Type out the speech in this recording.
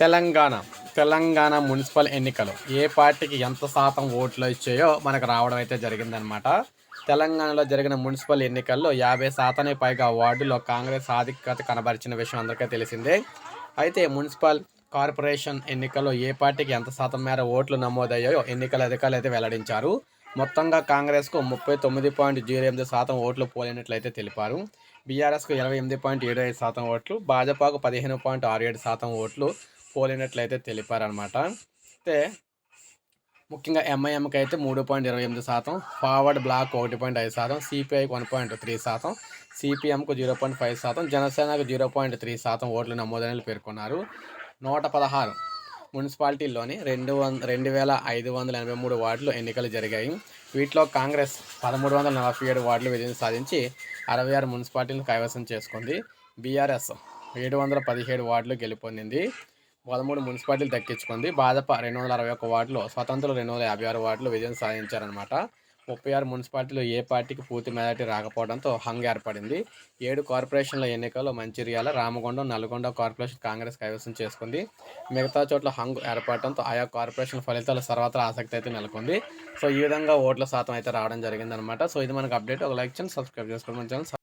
Telangana Telangana municipal ఎన్నికలు. ఏ పార్టీకి ఎంత శాతం ఓట్లు వచ్చాయో మనకు రావడం అయితే జరిగిందనమాట తెలంగాణలో జరిగిన మున్సిపల్ ఎన్నికల్లో యాభై శాతానికి పైగా వార్డులో కాంగ్రెస్ ఆధిక్యత కనబరిచిన విషయం అందరికీ తెలిసిందే. అయితే మున్సిపల్ కార్పొరేషన్ ఎన్నికల్లో ఏ పార్టీకి ఎంత శాతం మేర ఓట్లు నమోదయ్యాయో ఎన్నికల అధికారులు అయితే వెల్లడించారు. మొత్తంగా కాంగ్రెస్కు ముప్పై తొమ్మిది పాయింట్ జీరో ఎనిమిది శాతం ఓట్లు పోలినట్లయితే తెలిపారు. బీఆర్ఎస్కు ఇరవై ఎనిమిది పాయింట్ ఏడు ఐదు శాతం ఓట్లు భాజపాకు పదిహేను పాయింట్ ఆరు ఏడు శాతం ఓట్లు పోలినట్లయితే తెలిపారనమాట అయితే ముఖ్యంగా ఎంఐఎంకి అయితే మూడు పాయింట్ ఇరవై ఎనిమిది శాతం ఫార్వర్డ్ బ్లాక్ ఒకటి పాయింట్ ఐదు శాతం సిపిఐకి వన్ పాయింట్ త్రీ శాతం సిపిఎంకు జీరో పాయింట్ ఫైవ్ శాతం జనసేనకు జీరో పాయింట్ త్రీ శాతం ఓట్లు నమోదని పేర్కొన్నారు. నూట పదహారు మున్సిపాలిటీల్లోని రెండు వంద రెండు వేల ఐదు వందల ఎనభై మూడు వార్డులు ఎన్నికలు జరిగాయి. వీటిలో కాంగ్రెస్ పదమూడు వందల నలభై ఏడు వార్డులు విజయం సాధించి అరవై ఆరు మున్సిపాలిటీలను కైవసం చేసుకుంది. బీఆర్ఎస్ ఏడు వందల పదిహేడు వార్డులు గెలుపొందింది. పదమూడు మున్సిపాలిటీలు దక్కించుకుంది. భాజపా రెండు వందల అరవై ఒక్క వార్డులు స్వతంత్రులు రెండు వందల యాభై ఆరు వార్డులు విజయం సాధించారనమాట ముప్పై ఆరు మున్సిపాలిటీలు ఏ పార్టీకి పూర్తి మెజార్టీ రాకపోవడంతో హంగ్ ఏర్పడింది. ఏడు కార్పొరేషన్ల ఎన్నికల్లో మంచిర్యాల రామగుండం నల్గొండ కార్పొరేషన్ కాంగ్రెస్ కైవసం చేసుకుంది. మిగతా చోట్ల హంగ్ ఏర్పడటంతో ఆయా కార్పొరేషన్ ఫలితాలు సర్వత్రా ఆసక్తి అయితే నెలకొంది. సో ఈ విధంగా ఓట్ల శాతం అయితే రావడం జరిగిందనమాట సో ఇది మనకు అప్డేట్. ఒక లైక్ చేయండి సబ్స్క్రైబ్ చేసుకోవడం ఛానల్.